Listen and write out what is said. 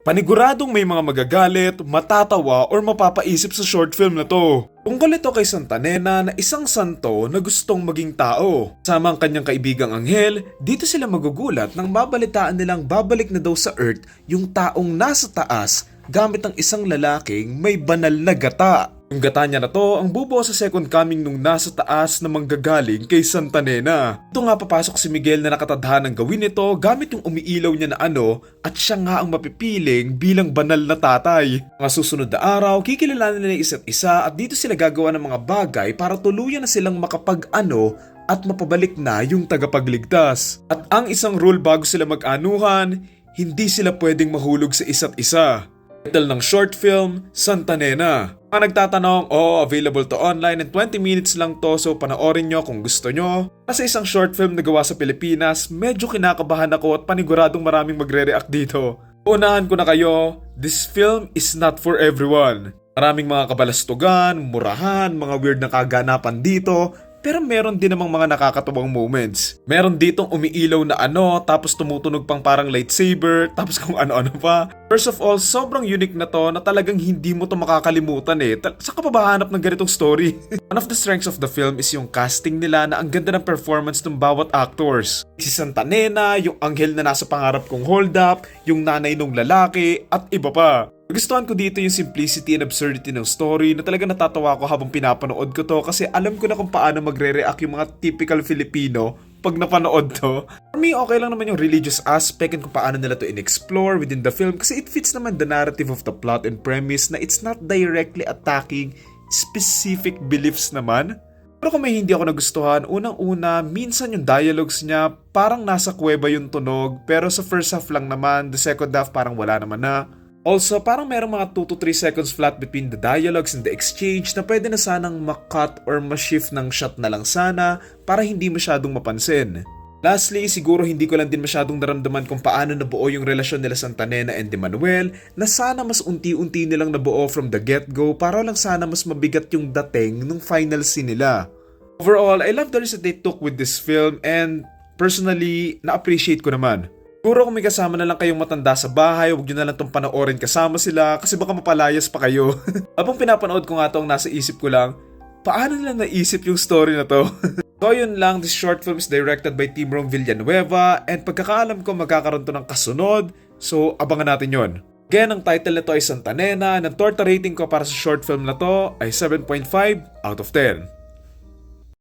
Paniguradong may mga magagalit, matatawa, or mapapaisip sa short film na to. Tungkol ito kay Santa Nena na isang santo na gustong maging tao. Sama ang kanyang kaibigang anghel, dito sila magugulat nang mabalitaan nilang babalik na daw sa Earth yung taong nasa taas gamit ang isang lalaking may banal na gata. Yung gata niya na to ang bubuo sa second coming nung nasa taas na manggagaling kay Santa Nena. Ito nga papasok si Miguel na nakatadhanang gawin ito gamit yung umiilaw niya na ano at siya nga ang mapipiling bilang banal na tatay. Mga susunod na araw, kikilalanin nila isa't isa at dito sila gagawa ng mga bagay para tuluyan na silang makapag-ano at mapabalik na yung tagapagligtas. At ang isang rule bago sila mag-anuhan, hindi sila pwedeng mahulog sa isa't isa. Title ng short film, Santa Nena. Mga nagtatanong, oo, available to online and 20 minutes lang to so panoorin nyo kung gusto nyo. Nasa isang short film na gawa sa Pilipinas, medyo kinakabahan ako at paniguradong maraming magre-react dito. Unahan ko na kayo, this film is not for everyone. Maraming mga kabalastugan, murahan, mga weird na kaganapan dito, pero meron din namang mga nakakatuwang moments. Meron ditong umiilaw na ano, tapos tumutunog pang parang lightsaber, tapos kung ano-ano pa. First of all, sobrang unique na to na talagang hindi mo to makakalimutan eh. Tal- Saan ka pa ba hanap ng ganitong story? One of the strengths of the film is yung casting nila na ang ganda ng performance ng bawat actors. Si Santa Nena, yung anghel na nasa pangarap kong hold up, yung nanay nung lalaki, at iba pa. Nagustuhan ko dito yung simplicity and absurdity ng story na talaga natatawa ko habang pinapanood ko to kasi alam ko na kung paano magre-react yung mga typical Filipino pag napanood to. For me, okay lang naman yung religious aspect and kung paano nila to in-explore within the film kasi it fits naman the narrative of the plot and premise na it's not directly attacking specific beliefs naman. Pero kung may hindi ako nagustuhan, unang-una, minsan yung dialogues niya parang nasa kuweba yung tunog pero sa first half lang naman, the second half parang wala naman na. Also, parang merong mga 2 to 3 seconds flat between the dialogues and the exchange na pwede na sanang makat or ma-shift ng shot na lang sana para hindi masyadong mapansin. Lastly, siguro hindi ko lang din masyadong naramdaman kung paano nabuo yung relasyon nila Santa Nena and Emmanuel na sana mas unti-unti nilang nabuo from the get-go para lang sana mas mabigat yung dating nung final scene nila. Overall, I love the risk that they took with this film and personally, na-appreciate ko naman. Siguro kung may kasama na lang kayong matanda sa bahay, huwag nyo na lang itong panoorin kasama sila kasi baka mapalayas pa kayo. Habang pinapanood ko nga itong nasa isip ko lang, paano nila naisip yung story na to? so yun lang, this short film is directed by Timrong Villanueva and pagkakaalam ko magkakaroon to ng kasunod, so abangan natin yon. Again, ang title nito ay Santa Nena and ang torta rating ko para sa short film na to ay 7.5 out of 10.